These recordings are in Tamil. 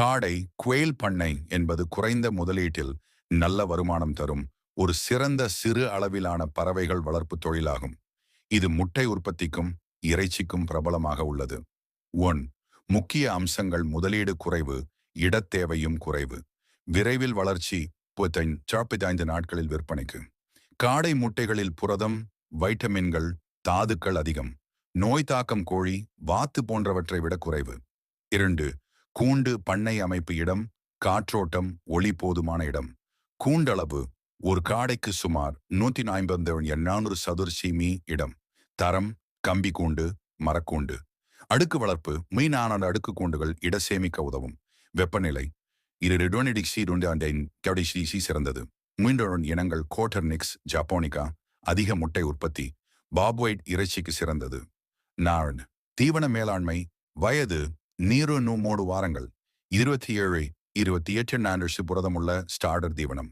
காடை குவேல் பண்ணை என்பது குறைந்த முதலீட்டில் நல்ல வருமானம் தரும் ஒரு சிறந்த சிறு அளவிலான பறவைகள் வளர்ப்பு தொழிலாகும். இது முட்டை உற்பத்திக்கும் இறைச்சிக்கும் பிரபலமாக உள்ளது. ஒன். முக்கிய அம்சங்கள் முதலீடு குறைவு இடத்தேவையும் குறைவு. விரைவில் வளர்ச்சி ஐந்து நாட்களில் விற்பனைக்கு. காடை முட்டைகளில் புரதம் வைட்டமின்கள் தாதுக்கள் அதிகம். நோய் தாக்கம் கோழி வாத்து போன்றவற்றை விட குறைவு. இரண்டு. கூண்டு பண்ணை அமைப்பு இடம் காற்றோட்டம் ஒளி போதுமான இடம். கூண்டளவு ஒரு காடைக்கு சுமார் நூத்தி ஐம்பது எண்ணானூறு சதுர சிமி இடம். தரம் கம்பி கூண்டு மரக்கூண்டு. அடுக்கு வளர்ப்பு மீனான அடுக்கு கூண்டுகள் இட சேமிக்க உதவும். வெப்பநிலை இரு ரிடோனிடிக் சிறந்தது. மீண்டோன் இனங்கள் கோட்டர்னிக்ஸ் ஜப்போனிகா அதிக முட்டை உற்பத்தி பாபுவைட் இறைச்சிக்கு சிறந்தது. நார்ன் தீவன மேலாண்மை வயது நீரு மூணு வாரங்கள். இருபத்தி ஏழு இருபத்தி எட்டு நான்கு புரதமுள்ள ஸ்டார்டர் தீவனம்.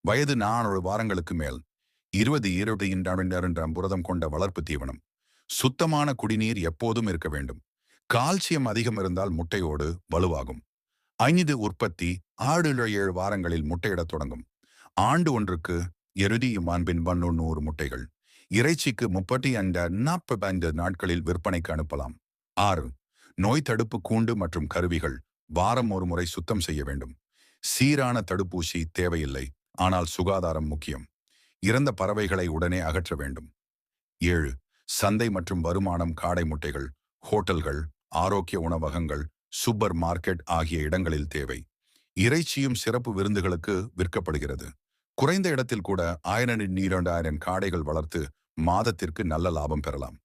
வயது நானூறு வாரங்களுக்கு மேல். இருபது இருபது இரண்டாம் புரதம் கொண்ட வளர்ப்பு தீவனம். சுத்தமான குடிநீர் எப்போதும் இருக்க வேண்டும். கால்சியம் அதிகம் இருந்தால் முட்டையோடு வலுவாகும். ஐந்து உற்பத்தி ஆறு ஏழு வாரங்களில் முட்டையிடத் தொடங்கும். ஆண்டு ஒன்றுக்கு எருதியும் மாண்பின் நூறு முட்டைகள். இறைச்சிக்கு முப்பத்தி ஐந்து நாற்பத்தைந்து நாட்களில் விற்பனைக்கு அனுப்பலாம். ஆறு நோய் தடுப்பு கூண்டு மற்றும் கருவிகள் வாரம் ஒரு முறை சுத்தம் செய்ய வேண்டும். சீரான தடுப்பூசி தேவையில்லை ஆனால் சுகாதாரம் முக்கியம். இறந்த பறவைகளை உடனே அகற்ற வேண்டும். ஏழு சந்தை மற்றும் வருமானம் காடை முட்டைகள் ஹோட்டல்கள் ஆரோக்கிய உணவகங்கள் சூப்பர் மார்க்கெட் ஆகிய இடங்களில் தேவை. இறைச்சியும் சிறப்பு விருந்துகளுக்கு விற்கப்படுகிறது. குறைந்த இடத்தில் கூட ஆயிரம் நீரண்டாயிரம் காடைகள் வளர்த்து மாதத்திற்கு நல்ல லாபம் பெறலாம்.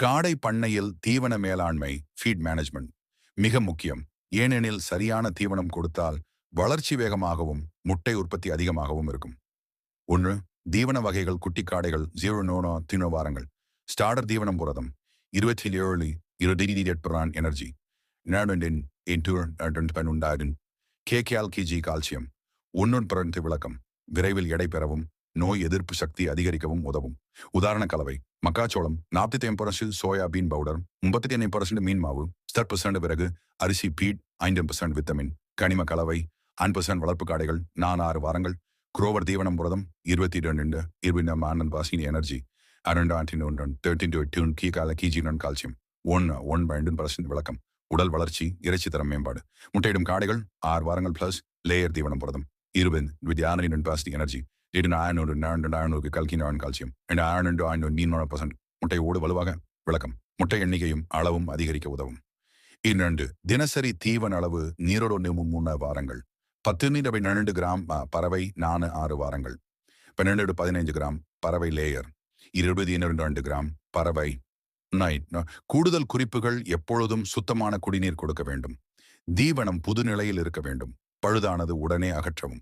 காடை பண்ணையில் தீவன மேலாண்மை ஃபீட் மேனேஜ்மெண்ட் மிக முக்கியம். ஏனெனில் சரியான தீவனம் கொடுத்தால் வளர்ச்சி வேகமாகவும் முட்டை உற்பத்தி அதிகமாகவும் இருக்கும். ஒன்று தீவன வகைகள் குட்டி காடைகள் ஜீரோ நோனோ தினோ வாரங்கள். ஸ்டார்டர் தீவனம் புரதம் இருபத்தி ஏழு இருபத்தி எட்பரான் எனர்ஜி நேரண்டின் உண்டாயிரம் கேகேஆல் கிஜி கால்சியம் ஒன்னொன் பிறந்து விளக்கம். விரைவில் எடை பெறவும். நோய் எதிர்ப்பு சக்தி அதிகரிக்கவும் உதவும். உதாரண கலவை மக்காச்சோளம் நாற்பத்தி ஐந்து பர்சன்ட் சோயாபீன் பவுடர் முப்பத்தி ஐந்து பர்சன்ட் மீன் மாவு ஸ்டர் பர்சன்ட் பிறகு அரிசி பீட் ஐந்து பர்சன்ட் வித்தமின் கனிம கலவை அன் பர்சன்ட் வளர்ப்பு காடைகள் நான் ஆறு வாரங்கள் குரோவர் தீவனம் புரதம் இருபத்தி ரெண்டு இருபது ஆனந்த் வாசினி எனர்ஜி அரண்டு ஆண்டின் தேர்ட்டின் டு டியூன் கீ கால கீஜினன் கால்சியம் ஒன் ஒன் பைண்டு பர்சன்ட் விளக்கம் உடல் வளர்ச்சி இறைச்சி தரம் மேம்பாடு முட்டையிடும் காடைகள் ஆறு வாரங்கள் பிளஸ் லேயர் தீவனம் புரதம் இருபது வித் ஆனரின் பாசிட்டிவ் எனர்ஜி லிட்டின் ஆயனூறு நான்கு ஆயனூறு கல்கி நான் கால்சியம் ரெண்டு ஆயனண்டு ஆயனூறு மீன் பர்சன்ட் முட்டையோடு வலுவாக விளக்கம். முட்டை எண்ணிக்கையும் அளவும் அதிகரிக்க உதவும். இரண்டு தினசரி தீவன அளவு நீரோடு மூணு வாரங்கள். பத்து நீரவை பன்னெண்டு கிராம் பறவை நானு ஆறு வாரங்கள். பன்னெண்டு பதினைஞ்சு கிராம் பறவை லேயர். இருபது இரண்டு கிராம் பறவை நைட். கூடுதல் குறிப்புகள் எப்பொழுதும் சுத்தமான குடிநீர் கொடுக்க வேண்டும். தீவனம் புதுநிலையில் இருக்க வேண்டும். பழுதானது உடனே அகற்றவும்.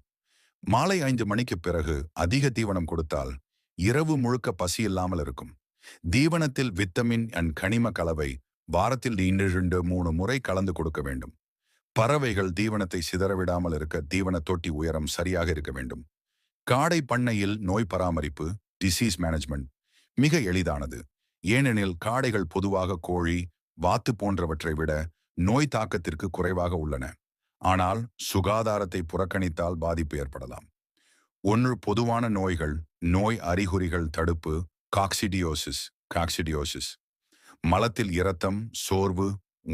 மாலை ஐந்து மணிக்கு பிறகு அதிக தீவனம் கொடுத்தால் இரவு முழுக்க பசி இல்லாமல் இருக்கும். தீவனத்தில் வித்தமின் அண்ட் கனிம கலவை வாரத்தில் இரண்டு மூணு முறை கலந்து கொடுக்க வேண்டும். பறவைகள் தீவனத்தை சிதறவிடாமல் இருக்க தீவன தொட்டி உயரம் சரியாக இருக்க வேண்டும். காடை பண்ணையில் நோய் பராமரிப்பு டிசீஸ் மேனேஜ்மெண்ட் மிக எளிதானது. ஏனெனில் காடைகள் பொதுவாக கோழி வாத்து போன்றவற்றை விட நோய் தாக்கத்திற்கு குறைவாக உள்ளன. ஆனால் சுகாதாரத்தை புறக்கணித்தால் பாதிப்பு ஏற்படலாம். ஒன்று பொதுவான நோய்கள் நோய் அறிகுறிகள் தடுப்பு காக்சிடியோசிஸ் காக்சிடியோசிஸ். மலத்தில் இரத்தம் சோர்வு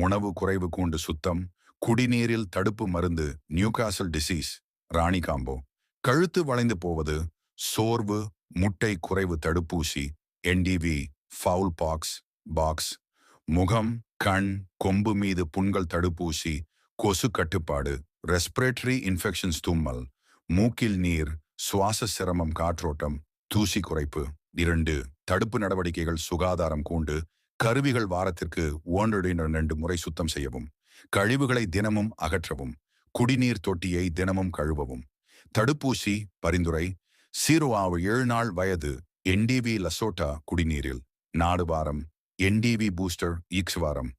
உணவு குறைவு கூண்டு சுத்தம் குடிநீரில் தடுப்பு மருந்து நியூகாசல் டிசீஸ் ராணி காம்போ. கழுத்து வளைந்து போவது சோர்வு முட்டை குறைவு தடுப்பூசி என்டிவி ஃபவுல் பாக்ஸ் பாக்ஸ். முகம் கண் கொம்பு மீது புண்கள் தடுப்பூசி கொசு கட்டுப்பாடு ரெஸ்பிரேட்டரி இன்ஃபெக்ஷன்ஸ் தும்மல் மூக்கில் நீர் சுவாச சிரமம் காற்றோட்டம் தூசி குறைப்பு. இரண்டு தடுப்பு நடவடிக்கைகள் சுகாதாரம் கூண்டு கருவிகள் வாரத்திற்கு ஒன்று ரெண்டு முறை சுத்தம் செய்யவும் கழிவுகளை தினமும் அகற்றவும் குடிநீர் தொட்டியை தினமும் கழுவவும். தடுப்பூசி பரிந்துரை சீரோ ஏழு நாள் வயது என்டிவி லசோட்டா குடிநீரில் நாடு வாரம் என்டிவி பூஸ்டர் ஈக்ஸ் வாரம்.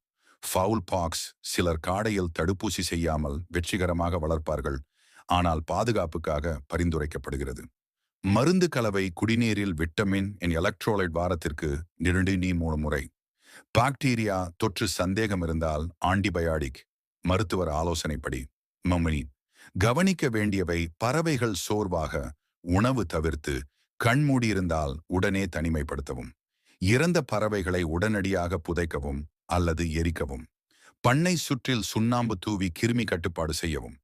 ஃபவுல் பாக்ஸ் சிலர் காடையில் தடுப்பூசி செய்யாமல் வெற்றிகரமாக வளர்ப்பார்கள். ஆனால் பாதுகாப்புக்காக பரிந்துரைக்கப்படுகிறது. மருந்து கலவை குடிநீரில் விட்டமின் என் எலக்ட்ரோலைட் வாரத்திற்கு இரண்டு நீ மூணு முறை. பாக்டீரியா தொற்று சந்தேகம் இருந்தால் ஆன்டிபயாடிக் மருத்துவர் ஆலோசனைப்படி. மம்மனி கவனிக்க வேண்டியவை பறவைகள் சோர்வாக உணவு தவிர்த்து கண்மூடியிருந்தால் உடனே தனிமைப்படுத்தவும். இறந்த பறவைகளை உடனடியாக புதைக்கவும். அல்லது எரிக்கவும். பண்ணை சுற்றில் சுண்ணாம்பு தூவி கிருமி கட்டுப்பாடு செய்யவும்.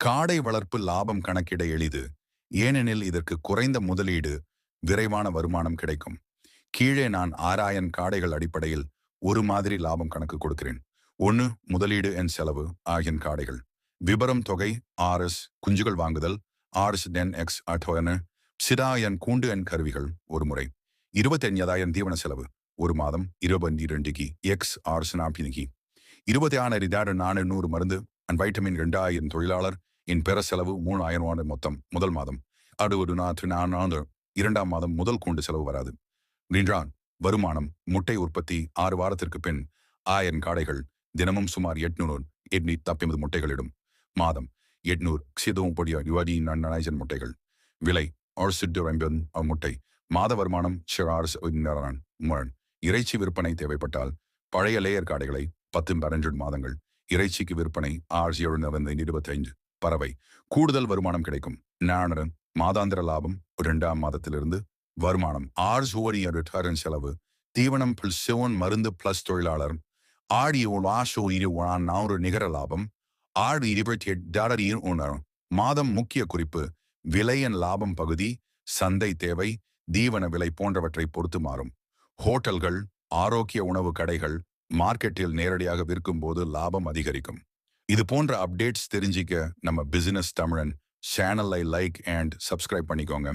காடை வளர்ப்பு லாபம் கணக்கிட எளிது. ஏனெனில் இதற்கு குறைந்த முதலீடு விரைவான வருமானம் கிடைக்கும். கீழே நான் ஆறாயிரம் காடைகள் அடிப்படையில் ஒரு மாதிரி லாபம் கணக்கு கொடுக்கிறேன். ஒன்று முதலீடு என் செலவு ஆகியன் காடைகள். விபரம் தொகை ஆர்எஸ் குஞ்சுகள் வாங்குதல் ஆர்எஸ் டென் எக்ஸ் அட்டோயனு சிதா என் கூண்டு என் கருவிகள் ஒரு முறை. இருபத்தஞ்சாயிரம் தீவன செலவு. ஒரு மாதம் இருபத்தி ரெண்டுக்கு எக்ஸ் ஆர்ஸ் நாப்பினிக்கு இருபத்தி ஆறு நானு நானூறு மருந்து அண்ட் வைட்டமின் ரெண்டாயிரம் தொழிலாளர் என் பெற செலவு மூணாயிரம் ஆண்டு மொத்தம் முதல் மாதம். அறுபது ஒரு நாற்று நான்கு இரண்டாம் மாதம் முதல் கூண்டு செலவு வராது. நின்றான் வருமானம் முட்டை உற்பத்தி ஆறு வாரத்திற்கு பின் ஆயிரம் காடைகள் தினமும் சுமார் எட்நூறு எட்நூத்தி தப்பிமது முட்டைகளிடும். மாதம் எட்நூறு சிதவும் பொடியா யுவடி நன்னாயிரம் முட்டைகள். விலை ஆர்சிட்டு ஐம்பது முட்டை. மாத வருமானம் ஷிரார்ஸ் இறைச்சி விற்பனை தேவைப்பட்டால் பழைய லேயர் காடைகளை பத்து பன்னெண்டு மாதங்கள் இறைச்சிக்கு விற்பனை ஆர்ஸ் எழுநூறு இருபத்தைந்து பறவை. கூடுதல் வருமானம் கிடைக்கும். நாணரன் மாதாந்திர லாபம் இரண்டாம் மாதத்திலிருந்து வருமானம். ஆர்ஸ் ஓடிய ரிட்டர்ன் செலவு. தீவனம் பிளஸ் சிவன் மருந்து பிளஸ் தொழிலாளர். ஆடி ஆஷோ இரு நானூறு நிகர லாபம். ஆறு இருபத்தி எட்டு உணரும் மாதம் முக்கிய குறிப்பு விலையின் லாபம் பகுதி சந்தை தேவை தீவன விலை போன்றவற்றை பொறுத்து மாறும். ஹோட்டல்கள் ஆரோக்கிய உணவு கடைகள் மார்க்கெட்டில் நேரடியாக விற்கும் போது லாபம் அதிகரிக்கும். இது போன்ற அப்டேட்ஸ் தெரிஞ்சிக்க நம்ம பிசினஸ் தமிழன் சேனலை லைக் அண்ட் சப்ஸ்கிரைப் பண்ணிக்கோங்க.